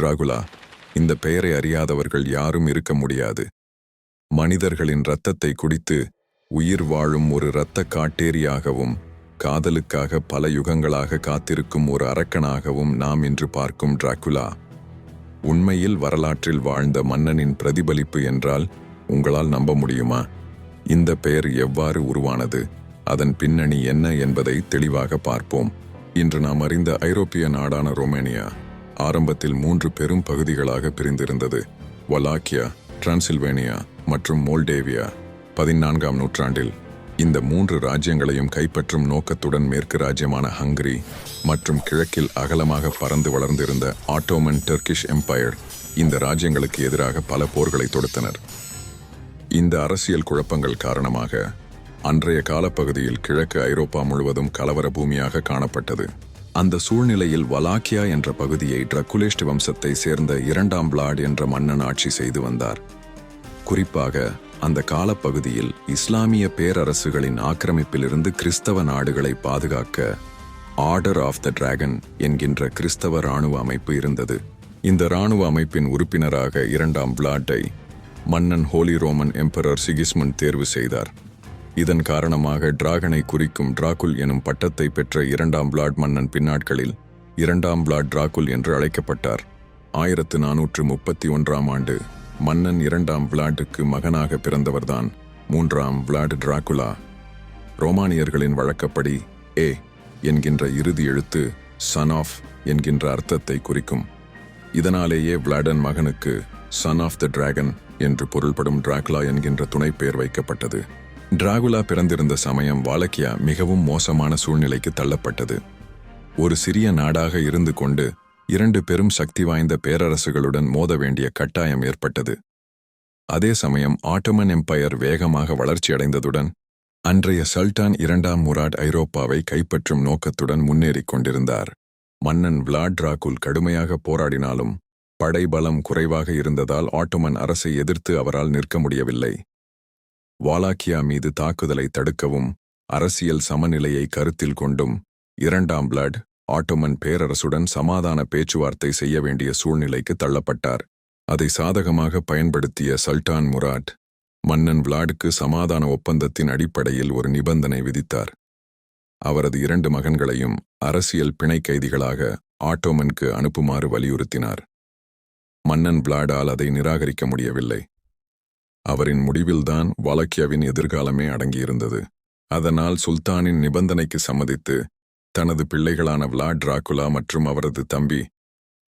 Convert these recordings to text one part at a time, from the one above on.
Dracula இந்த பெயரை அறியாதவர்கள் யாரும் இருக்க முடியாது. மனிதர்களின் இரத்தத்தை குடித்து உயிர் வாழும் ஒரு இரத்த காட்டேரியாகவும் காதலுக்காக பல யுகங்களாக காத்திருக்கும் ஒரு அரக்கனாகவும் நாம் இன்று பார்க்கும் டிராகுலா. உண்மையில் வரலாற்றில் வாழ்ந்த மன்னனின் பிரதிபலிப்பு என்றால் உங்களால் நம்ப முடியுமா? இந்த பெயர் எவ்வாறு உருவானது? அதன் பின்னணி என்ன என்பதை தெளிவாக பார்ப்போம். இன்று நாம் அறிந்த ஐரோப்பிய நாடான ரோமேனியா. ஆரம்பத்தில் மூன்று பெரும் பகுதிகளாக பிரிந்திருந்தது. வலாக்கியா டிரான்சில்வேனியா மற்றும் மோல்டேவியா. பதினான்காம் நூற்றாண்டில் இந்த மூன்று ராஜ்யங்களையும் கைப்பற்றும் நோக்கத்துடன் மேற்கு ராஜ்யமான ஹங்கரி மற்றும் கிழக்கில் அகலமாக பறந்து வளர்ந்திருந்த ஆட்டோமன் டர்க்கிஷ் எம்பையர் இந்த ராஜ்யங்களுக்கு எதிராக பல போர்களை தொடுத்தனர். இந்த அரசியல் குழப்பங்கள் காரணமாக அன்றைய காலப்பகுதியில் கிழக்கு ஐரோப்பா முழுவதும் கலவர பூமியாக காணப்பட்டது. அந்த சூழ்நிலையில் வலாக்கியா என்ற பகுதியை ட்ரக்குலேஸ்ட் வம்சத்தை சேர்ந்த இரண்டாம் பிளாட் என்ற மன்னன் ஆட்சி செய்து வந்தார். குறிப்பாக அந்த காலப்பகுதியில் இஸ்லாமிய பேரரசுகளின் ஆக்கிரமிப்பிலிருந்து கிறிஸ்தவ நாடுகளை பாதுகாக்க ஆர்டர் ஆஃப் த டிராகன் என்கின்ற கிறிஸ்தவ ராணுவ அமைப்பு இருந்தது. இந்த ராணுவ அமைப்பின் உறுப்பினராக இரண்டாம் பிளாட்டை மன்னன் ஹோலி ரோமன் எம்பரர் சிகிஸ்மன் தேர்வு செய்தார். இதன் காரணமாக டிராகனை குறிக்கும் டிராகுல் எனும் பட்டத்தை பெற்ற இரண்டாம் பிளாட் மன்னன் பின்னாட்களில் இரண்டாம் பிளாட் டிராகுல் என்று அழைக்கப்பட்டார். ஆயிரத்து நானூற்று முப்பத்தி ஒன்றாம் ஆண்டு மன்னன் இரண்டாம் விளாட்டுக்கு மகனாக பிறந்தவர்தான் மூன்றாம் விளாட் டிராகுலா. ரோமானியர்களின் வழக்கப்படி ஏ என்கின்ற இறுதி எழுத்து சன் ஆஃப் என்கின்ற அர்த்தத்தை குறிக்கும். இதனாலேயே விளாடன் மகனுக்கு சன் ஆஃப் த டிராகன் என்று பொருள்படும் டிராகுலா என்கின்ற துணைப்பெயர் வைக்கப்பட்டது. டிராகுலா பிறந்திருந்த சமயம் வாலக்கியா மிகவும் மோசமான சூழ்நிலைக்கு தள்ளப்பட்டது. ஒரு சிறிய நாடாக இருந்து கொண்டு இரண்டு பெரும் சக்தி வாய்ந்த பேரரசுகளுடன் மோத வேண்டிய கட்டாயம் ஏற்பட்டது. அதே சமயம் ஆட்டோமன் எம்பையர் வேகமாக வளர்ச்சியடைந்ததுடன் அன்றைய சல்டான் இரண்டாம் முராட் ஐரோப்பாவை கைப்பற்றும் நோக்கத்துடன் முன்னேறிக் கொண்டிருந்தார். மன்னன் விளாட் டிராகுல் கடுமையாக போராடினாலும் படைபலம் குறைவாக இருந்ததால் ஆட்டோமன் அரசை எதிர்த்து அவரால் நிற்க முடியவில்லை. வாலாக்கியா மீது தாக்குதலை தடுக்கவும் அரசியல் சமநிலையை கருத்தில் கொண்டும் இரண்டாம் பிளட் ஆட்டோமன் பேரரசுடன் சமாதான பேச்சுவார்த்தை செய்ய வேண்டிய சூழ்நிலைக்கு தள்ளப்பட்டார். அதை சாதகமாக பயன்படுத்திய சல்டான் முராட் மன்னன் விளாடுக்கு சமாதான ஒப்பந்தத்தின் அடிப்படையில் ஒரு நிபந்தனை விதித்தார். அவரது இரண்டு மகன்களையும் அரசியல் பிணை கைதிகளாக ஆட்டோமனுக்கு அனுப்புமாறு வலியுறுத்தினார். மன்னன் விளாடால் அதை நிராகரிக்க முடியவில்லை. அவரின் முடிவில்தான் வாலக்கியாவின் எதிர்காலமே அடங்கியிருந்தது. அதனால் சுல்தானின் நிபந்தனைக்கு சம்மதித்து தனது பிள்ளைகளான விளா டிராகுலா மற்றும் அவரது தம்பி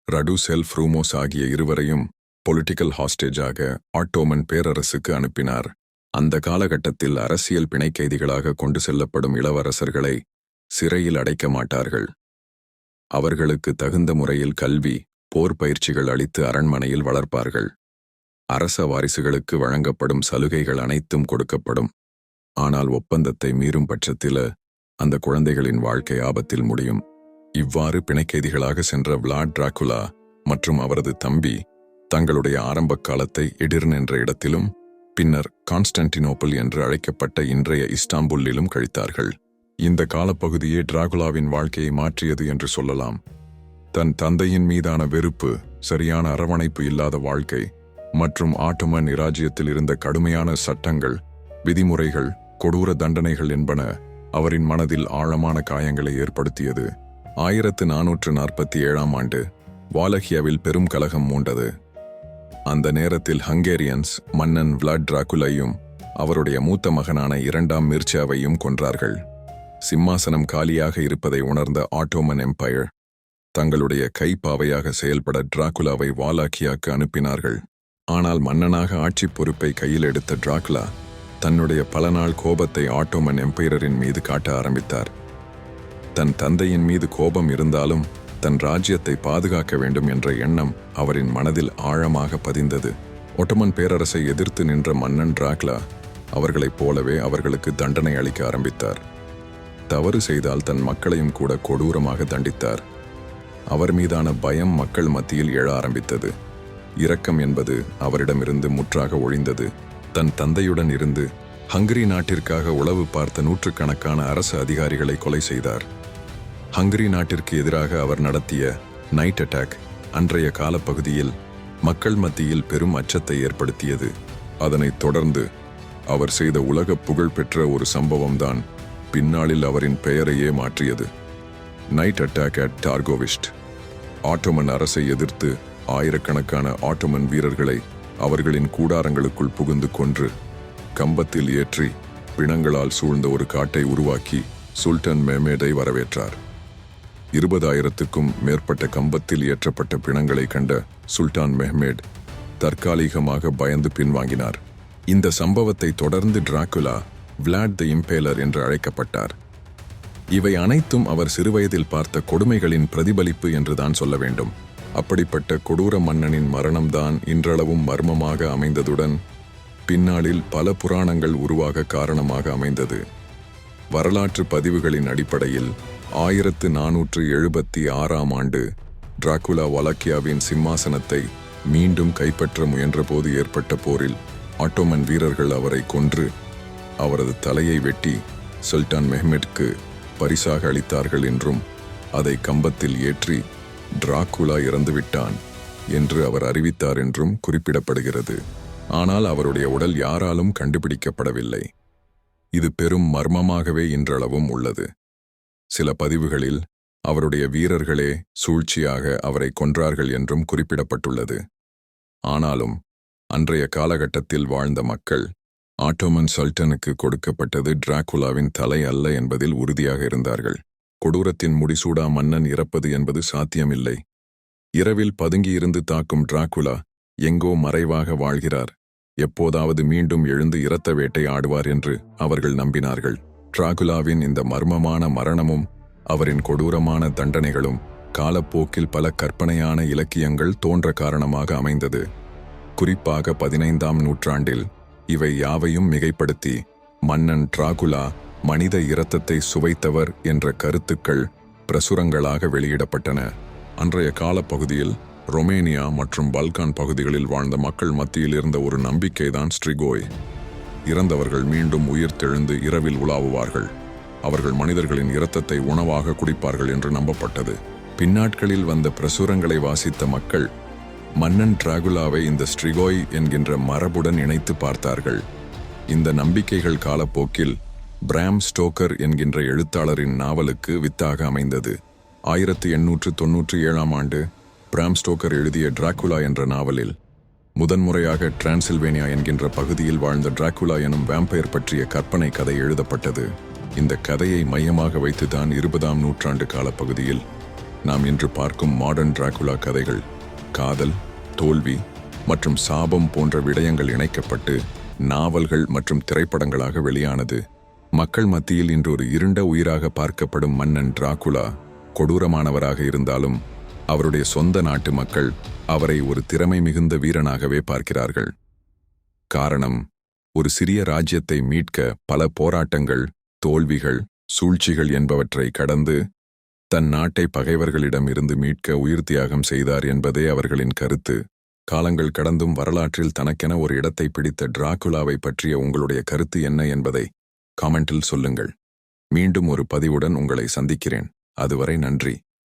ரடுசெல் ஃப்ரூமோஸ் ரூமோஸ் ஆகிய இருவரையும் பொலிட்டிக்கல் ஹாஸ்டேஜாக ஆட்டோமன் பேரரசுக்கு அனுப்பினார். அந்த காலகட்டத்தில் அரசியல் பிணை கைதிகளாக கொண்டு செல்லப்படும் இளவரசர்களை சிறையில் அடைக்க மாட்டார்கள். அவர்களுக்கு தகுந்த முறையில் கல்வி போர் பயிற்சிகள் அளித்து அரண்மனையில் வளர்ப்பார்கள். அரச வாரிசுகளுக்கு வழங்கப்படும் சலுகைகள் அனைத்தும் கொடுக்கப்படும். ஆனால் ஒப்பந்தத்தை மீறும் பட்சத்தில் அந்த குழந்தைகளின் வாழ்க்கை ஆபத்தில் முடியும். இவ்வாறு பிணைக்கைதிகளாக சென்ற விளாட் டிராகுலா மற்றும் அவரது தம்பி தங்களுடைய ஆரம்ப காலத்தை எடிர்ன் என்ற இடத்திலும் பின்னர் கான்ஸ்டன்டினோப்பிள் என்று அழைக்கப்பட்ட இன்றைய இஸ்தாம்புல்லிலும் கழித்தார்கள். இந்த காலப்பகுதியே டிராகுலாவின் வாழ்க்கையை மாற்றியது என்று சொல்லலாம். தன் தந்தையின் மீதான வெறுப்பு சரியான அரவணைப்பு இல்லாத வாழ்க்கை மற்றும் ஆட்டோமன் இராஜ்யத்தில் இருந்த கடுமையான சட்டங்கள் விதிமுறைகள் கொடூர தண்டனைகள் என்பன அவரின் மனதில் ஆழமான காயங்களை ஏற்படுத்தியது. ஆயிரத்து நானூற்று நாற்பத்தி ஏழாம் ஆண்டு வாலகியாவில் பெரும் கலகம் மூண்டது. அந்த நேரத்தில் ஹங்கேரியன்ஸ் மன்னன் விளாட் டிராகுலையும் அவருடைய மூத்த மகனான இரண்டாம் மிர்ச்சாவையும் கொன்றார்கள். சிம்மாசனம் காலியாக இருப்பதை உணர்ந்த ஆட்டோமன் எம்பையர் தங்களுடைய கைப்பாவையாக செயல்பட டிராகுலாவை வாலாக்கியாக்கு அனுப்பினார்கள். ஆனால் மன்னனாக ஆட்சி பொறுப்பை கையில் எடுத்த டிராக்லா தன்னுடைய பல நாள் கோபத்தை ஆட்டோமன் எம்பையரின் மீது காட்ட ஆரம்பித்தார். தன் தந்தையின் மீது கோபம் இருந்தாலும் தன் ராஜ்யத்தை பாதுகாக்க வேண்டும் என்ற எண்ணம் அவரின் மனதில் ஆழமாக பதிந்தது. ஒட்டமன் பேரரசை எதிர்த்து நின்ற மன்னன் டிராக்லா அவர்களைப் போலவே அவர்களுக்கு தண்டனை அளிக்க ஆரம்பித்தார். தவறு செய்தால் தன் மக்களையும் கூட கொடூரமாக தண்டித்தார். அவர் மீதான பயம் மக்கள் மத்தியில் எழ ஆரம்பித்தது. இரக்கம் என்பது அவரிடமிருந்து முற்றாக ஒழிந்தது. தன் தந்தையுடன் இருந்து ஹங்கரி நாட்டிற்காக உளவு பார்த்த நூற்றுக்கணக்கான அரசு அதிகாரிகளை கொலை செய்தார். ஹங்கரி நாட்டிற்கு எதிராக அவர் நடத்திய நைட் அட்டாக் அன்றைய காலப்பகுதியில் மக்கள் மத்தியில் பெரும் அச்சத்தை ஏற்படுத்தியது. அதனைத் தொடர்ந்து அவர் செய்த உலக புகழ்பெற்ற ஒரு சம்பவம்தான் பின்னாளில் அவரின் பெயரையே மாற்றியது. Night attack at Targoviste. Ottoman அரசை எதிர்த்து ஆயிரக்கணக்கான ஆட்டோமன் வீரர்களை அவர்களின் கூடாரங்களுக்குள் புகுந்து கொன்று கம்பத்தில் ஏற்றி பிணங்களால் சூழ்ந்த ஒரு காட்டை உருவாக்கி சுல்தான் மெஹமேடை வரவேற்றார். இருபதாயிரத்துக்கும் மேற்பட்ட கம்பத்தில் ஏற்றப்பட்ட பிணங்களை கண்ட சுல்தான் மெஹ்மேட் தற்காலிகமாக பயந்து பின்வாங்கினார். இந்த சம்பவத்தை தொடர்ந்து டிராகுலா விளாட் தி இம்பேலர் என்று அழைக்கப்பட்டார். இவை அனைத்தும் அவர் சிறுவயதில் பார்த்த கொடுமைகளின் பிரதிபலிப்பு என்றுதான் சொல்ல வேண்டும். அப்படிப்பட்ட கொடூர மன்னனின் மரணம்தான் இன்றளவும் மர்மமாக அமைந்ததுடன் பின்னாளில் பல புராணங்கள் உருவாக காரணமாக அமைந்தது. வரலாற்று பதிவுகளின் அடிப்படையில் ஆயிரத்து நானூற்று எழுபத்தி ஆறாம் ஆண்டு டிராகுலா வலக்கியாவின் சிம்மாசனத்தை மீண்டும் கைப்பற்ற முயன்றபோது ஏற்பட்ட போரில் ஆட்டோமன் வீரர்கள் அவரை கொன்று அவரது தலையை வெட்டி சுல்தான் மெஹ்மெட்க்கு பரிசாக அளித்தார்கள் என்றும் அதை கம்பத்தில் ஏற்றி டிராகுலா இறந்துவிட்டான் என்று அவர் அறிவித்தார் என்றும் குறிப்பிடப்படுகிறது. ஆனால் அவருடைய உடல் யாராலும் கண்டுபிடிக்கப்படவில்லை. இது பெரும் மர்மமாகவே இன்றளவும் உள்ளது. சில பதிவுகளில் அவருடைய வீரர்களே சூழ்ச்சியாக அவரை கொன்றார்கள் என்றும் குறிப்பிடப்பட்டுள்ளது. ஆனாலும் அன்றைய காலகட்டத்தில் வாழ்ந்த மக்கள் ஆட்டோமன் சல்டனுக்கு கொடுக்கப்பட்டது டிராகுலாவின் தலை அல்ல என்பதில் உறுதியாக இருந்தார்கள். கொடூரத்தின் முடிசூடா மன்னன் இறப்பது என்பது சாத்தியமில்லை. இரவில் பதுங்கியிருந்து தாக்கும் டிராகுலா எங்கோ மறைவாக வாழ்கிறார். எப்போதாவது மீண்டும் எழுந்து இரத்த வேட்டை ஆடுவார் என்று அவர்கள் நம்பினார்கள். டிராகுலாவின் இந்த மர்மமான மரணமும் அவரின் கொடூரமான தண்டனைகளும் காலப்போக்கில் பல கற்பனையான இலக்கியங்கள் தோன்ற காரணமாக அமைந்தது. குறிப்பாக பதினைந்தாம் நூற்றாண்டில் இவை யாவையும் மிகைப்படுத்தி மன்னன் டிராகுலா மனித இரத்தத்தை சுவைத்தவர் என்ற கருத்துக்கள் பிரசுரங்களாக வெளியிடப்பட்டன. அன்றைய காலப்பகுதியில் ரொமேனியா மற்றும் பல்கான் பகுதிகளில் வாழ்ந்த மக்கள் மத்தியில் இருந்த ஒரு நம்பிக்கைதான் ஸ்ட்ரிகோய் இறந்தவர்கள் மீண்டும் உயிர் தெழுந்து இரவில் உலாவுவார்கள். அவர்கள் மனிதர்களின் இரத்தத்தை உணவாக குடிப்பார்கள் என்று நம்பப்பட்டது. பின்னாட்களில் வந்த பிரசுரங்களை வாசித்த மக்கள் மன்னன் டிராகுலாவை இந்த ஸ்ட்ரிகோய் என்கின்ற மரபுடன் இணைத்து பார்த்தார்கள். இந்த நம்பிக்கைகள் காலப்போக்கில் பிராம் ஸ்டோக்கர் என்கின்ற எழுத்தாளரின் நாவலுக்கு வித்தாக அமைந்தது. ஆயிரத்தி எண்ணூற்று தொன்னூற்றி ஏழாம் ஆண்டு பிராம் ஸ்டோக்கர் எழுதிய டிராகுலா என்ற நாவலில் முதன்முறையாக டிரான்சில்வேனியா என்கின்ற பகுதியில் வாழ்ந்த டிராகுலா எனும் வேம்பயர் பற்றிய கற்பனை கதை எழுதப்பட்டது. இந்த கதையை மையமாக வைத்துதான் இருபதாம் நூற்றாண்டு காலப்பகுதியில் நாம் இன்று பார்க்கும் மாடர்ன் டிராகுலா கதைகள் காதல் தோல்வி மற்றும் சாபம் போன்ற விடயங்கள் இணைக்கப்பட்டு நாவல்கள் மற்றும் திரைப்படங்களாக வெளியானது. மக்கள் மத்தியில் இன்று ஒரு இருண்ட உயிராக பார்க்கப்படும் மன்னன் டிராகுலா கொடூரமானவராக இருந்தாலும் அவருடைய சொந்த நாட்டு மக்கள் அவரை ஒரு திறமை மிகுந்த வீரனாகவே பார்க்கிறார்கள். காரணம் ஒரு சிறிய ராஜ்யத்தை மீட்க பல போராட்டங்கள் தோல்விகள் சூழ்ச்சிகள் என்பவற்றை கடந்து தன் நாட்டை பகைவர்களிடம் இருந்து மீட்க உயிர் தியாகம் செய்தார் என்பதே அவர்களின் கருத்து. காலங்கள் கடந்தும் வரலாற்றில் தனக்கென ஒரு இடத்தை பிடித்த டிராகுலாவை பற்றிய உங்களுடைய கருத்து என்ன என்பதை காமெண்டில் சொல்லுங்கள். மீண்டும் ஒரு பதிவுடன் உங்களை சந்திக்கிறேன். அதுவரை நன்றி.